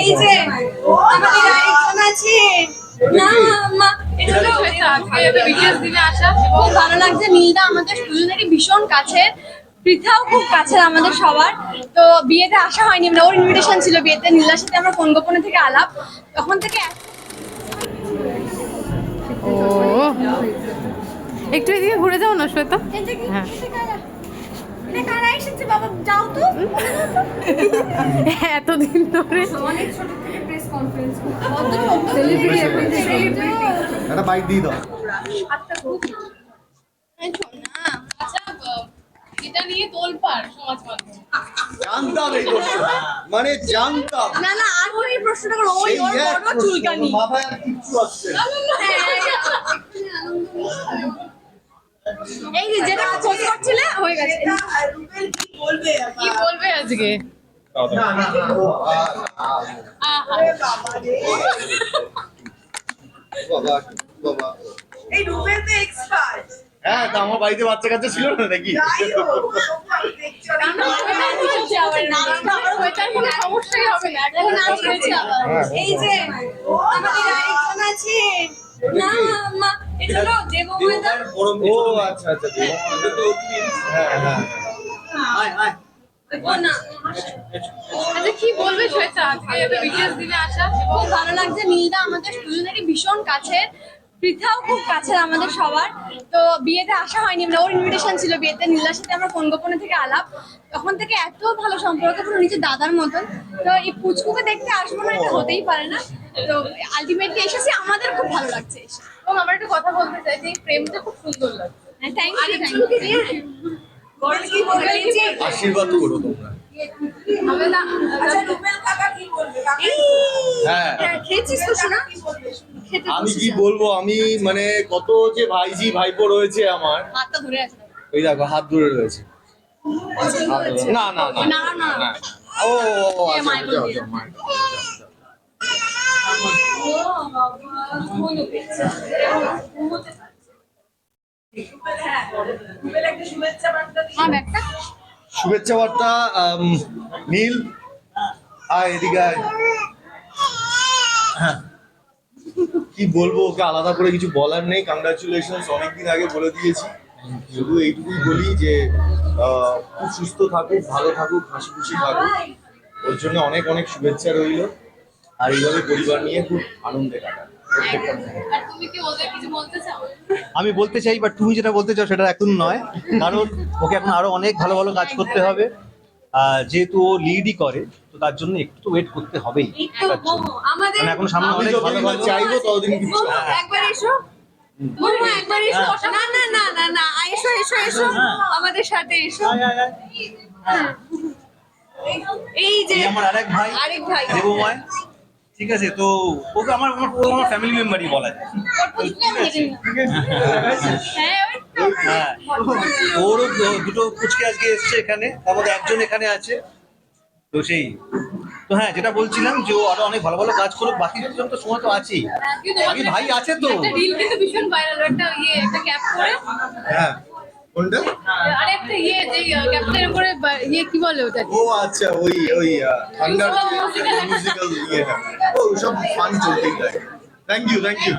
এই যে আমাদের আরেকজন আছে। না মা এটা হলো আজকে বিশেষ দিনে আসা। খুব ভালো লাগছে। নীলদা আমাদের দুজনেরই ভীষণ কাছের পৃথাও খুব কাছের আমাদের সবার। তো বিয়েতে আসা হয়নি মানে ওর ইনভিটেশন ছিল বিয়েতে। নীলার সাথে আমার কোন গোপনে থেকে আলাপ। তখন থেকে একটু এদিকে ঘুরে যাও না শ্বেতা? হ্যাঁ। এটা কারা এসেছে বাবা? যাও তো। এতদিন ধরে। অনেক ছোট থেকে প্রেস কনফারেন্স একটা বাইক দিয়ে দাও। আচ্ছা এটা নিয়ে তোলপাড় সমাজ মাধ্যম জানতাম এই প্রশ্ন মানে জানতাম। না না আর ওই প্রশ্নটা করো। ওই এই ওর বড় চুলকানি। মাথায় আর কিচ্ছু আসছে এই যেটা খোঁজ করছিলে হয়ে গেছে। কি বলবে? আজকে। এই রুবেল তো এক্সপার্ট হ্যাঁ তা আমার বাড়িতে বাচ্চা কাচ্চা ছিল না নাকি? এই যে আমাদের আরেকজন আছে। না ও আচ্ছা আচ্ছা হ্যাঁ হ্যাঁ ও না আচ্ছা কি বলবে শ্বেতা? আজকে বিশেষ দিনে আসা খুব ভালো লাগছে নীলদা আমাদের দুজনেরই ভীষণ কাছের পৃথাও খুব কাছের আমাদের সবার। তো বিয়েতে আসা হয়নি মানে ওর ইনভিটেশন ছিল বিয়েতে নীলার সাথে আমার কোন গোপনে থেকে আলাপ। তখন থেকে এত ভালো সম্পর্ক পুরো নিজের দাদার মতন। তো এই পুচকুকে দেখতে আসব না এটা হতেই পারে না। তো আলটিমেটলি এসেছি আমাদের খুব ভালো লাগছে এসে। এবং আমার একটা কথা বলতে চাই যে এই প্রেমটা খুব সুন্দর লাগছে। Thank you thank you Rubel কি বলবে? এই যে আশীর্বাদ করো তোমরা। আমি আচ্ছা কি বলবে? হ্যাঁ। হ্যাঁ, আমি বসেছি। কি বলব? আমি মানে কত যে ভাইজি ভাইপো রয়েছে আমার। হাতটা ধরে আছে। ওই দেখো হাত ধরে রয়েছে। না না না না, না, না। ও শুভেচ্ছা বার্তা দিই হ্যাঁ শুভেচ্ছা বার্তা নীল। আয়, এদিকে হ্যাঁ। কি বলব, ওকে আলাদা করে কিছু বলার নেই। কংগ্রাচুলেশন অনেকদিন আগে বলে দিয়েছি। শুধু এইটুকুই বলি যে খুব সুস্থ থাকুক, ভালো থাকুক, হাসি খুশি থাকুক। ওর জন্য অনেক অনেক শুভেচ্ছা রইল। আর এইভাবে পরিবার নিয়ে খুব আনন্দে কাটান প্রত্যেকটা মুহূর্ত। আর তুমি কি ওদের কিছু বলতে চাও? আমি বলতে চাই বাট তুমি যেটা বলতে চাও সেটা এখন নয়। কারণ ওকে এখন আরও অনেক ভালো ভালো কাজ করতে হবে। যেহেতু ও লিডই করে তো তার জন্য একটু তো ওয়েট করতে হবেই। মানে এখন সামনে অনেক ভালো ভালো চাইব ততদিন না। একবার এসো। একবার এসো। না না না না না। এসো এসো এসো। আমাদের সাথে এসো। এই যে আমার আরেক ভাই আরেক ভাই। দেবময়। ঠিক আছে তো ওকে আমার আমার ও আমার ফ্যামিলি মেম্বারই বলা যায়। হ্যাঁ হ্যাঁ ওরও দুটো পুচকে আজকে এসছে এখানে তার মধ্যে একজন এখানে আছে। তো সেই তো হ্যাঁ যেটা বলছিলাম যে ও আরও অনেক ভালো ভালো কাজ করুক বাকি দুজন তো সময় তো আছেই। কিন্তু বাকি ভাই আছে তো। একটা রিল কিন্তু ভীষণ ভাইরাল একটা ইয়ে একটা ক্যাপ করে। হ্যাঁ কোনটা? আরে একটা ইয়ে যে ক্যাপটার উপরে ইয়ে কি বলে ওটা ও আচ্ছা ওই ওই Musical. মিউজিক্যাল ইয়েটা। ও সব ফান চলতেই থাকে। থ্যাংক ইউ থ্যাংক ইউ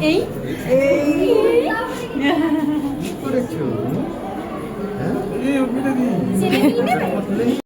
এই?